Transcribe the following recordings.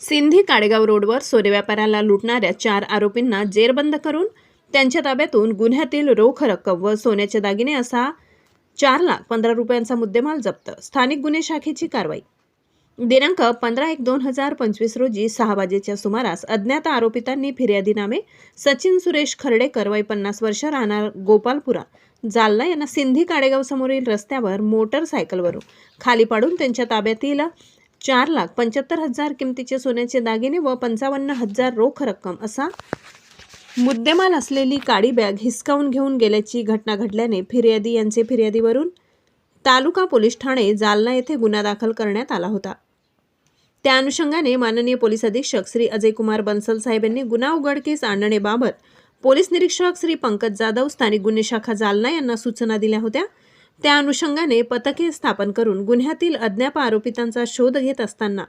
सिंधी काडेगाव रोडवर सोने व्यापाऱ्याला लुटणाऱ्या चार आरोपींना जेरबंद करून त्यांच्या ताब्यातून गुन्ह्यातील रोख रक्कम व सोन्याचे दागिने असा चार लाख पंधरा रुपयांचा मुद्देमाल जप्त. स्थानिक गुन्हे शाखेची कारवाई. दिनांक पंधरा एक दोन हजार पंचवीस रोजी सहा वाजेच्या सुमारास अज्ञात आरोपितांनी फिर्यादीनामे सचिन सुरेश खर्डेकर वय पन्नास वर्ष राहणार गोपालपुरा जालना यांना सिंधी काडेगाव समोरील रस्त्यावर मोटरसायकलवरून खाली पाडून त्यांच्या ताब्यातील चार लाख पंच्याहत्तर हजार किमतीचे सोन्याचे दागिने व पंचावन्न हजार रोख रक्कम असा मुद्देमाल असलेली काळी बॅग हिसकावून घेऊन गेल्याची घटना घडल्याने फिर्यादी यांचे फिर्यादीवरून तालुका पोलीस ठाणे जालना येथे गुन्हा दाखल करण्यात आला होता. त्या अनुषंगाने माननीय पोलीस अधीक्षक श्री अजय कुमार बन्सल साहेब यांनी गुन्हा उघडकीस आणण्याबाबत पोलीस निरीक्षक श्री पंकज जाधव स्थानिक गुन्हे शाखा जालना यांना सूचना दिल्या होत्या. त्या अनुषंगाने पथके स्थापन करून गुन्ह्यातील अज्ञाप आरोपितांचा शोध घेत असताना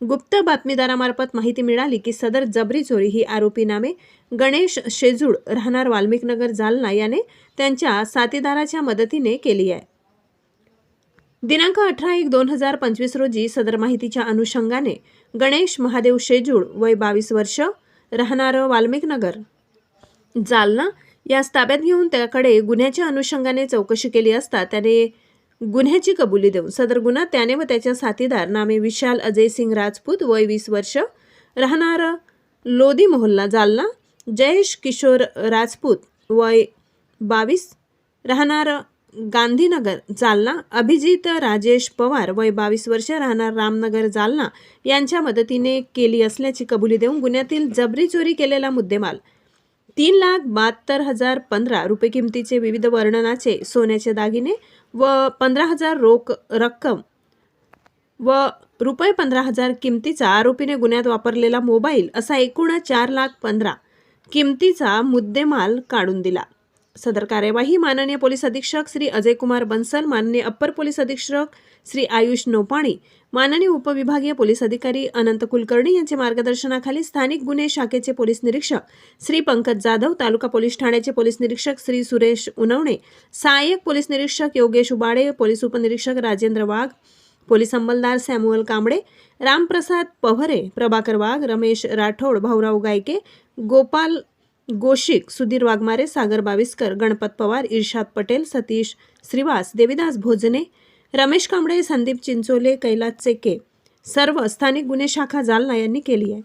गुप्त बातमीदारामार्फत माहिती मिळाली की सदर जबरी चोरी ही आरोपी नामे गणेश शेजूड राहणार वाल्मिकनगर जालना याने त्यांच्या साथीदाराच्या मदतीने केली आहे. दिनांक अठरा एक दोन हजार पंचवीस रोजी सदर माहितीच्या अनुषंगाने गणेश महादेव शेजूळ वय बावीस वर्ष राहणार वाल्मिकनगर जालना यास ताब्यात घेऊन त्याकडे गुन्ह्याच्या अनुषंगाने चौकशी केली असता त्याने गुन्ह्याची कबुली देऊन सदर गुन्हा त्याने व त्याच्या साथीदार नामे विशाल अजय सिंग राजपूत वय वीस वर्ष राहणार लोधी मोहल्ला जालना जयेश किशोर राजपूत वय बावीस राहणार गांधीनगर जालना अभिजित राजेश पवार वय बावीस वर्ष राहणार रामनगर जालना यांच्या मदतीने केली असल्याची कबुली देऊन गुन्ह्यातील जबरी चोरी केलेला मुद्देमाल तीन लाख बहात्तर हजार पंधरा रुपये किमतीचे विविध वर्णनाचे सोन्याचे दागिने व पंधरा हजार रोख रक्कम व रुपये पंधरा हजार किमतीचा आरोपीने गुन्ह्यात वापरलेला मोबाईल असा एकूण चार लाख पंधरा किमतीचा मुद्देमाल काढून दिला. सदर कार्यवाही माननीय पोलीस अधीक्षक श्री अजय कुमार बन्सल माननीय अप्पर पोलीस अधीक्षक श्री आयुष नोपाणी माननीय उपविभागीय पोलीस अधिकारी अनंत कुलकर्णी यांच्या मार्गदर्शनाखाली स्थानिक गुन्हे शाखेचे पोलीस निरीक्षक श्री पंकज जाधव तालुका पोलीस ठाण्याचे पोलीस निरीक्षक श्री सुरेश उनवणे सहाय्यक पोलीस निरीक्षक योगेश उबाडे पोलीस उपनिरीक्षक राजेंद्र वाघ पोलीस अंमलदार सॅम्युअल कांबळे रामप्रसाद पव्हरे प्रभाकर वाघ रमेश राठोड भाऊराव गायके गोपाल गोशिक सुधीर वाघमारे सागर बाविस्कर गणपत पवार इर्शाद पटेल सतीश श्रीवास देविदास भोजने रमेश कांबळे संदीप चिंचोले कैलास चेके सर्व स्थानिक गुन्हे शाखा जालना यांनी केली आहे.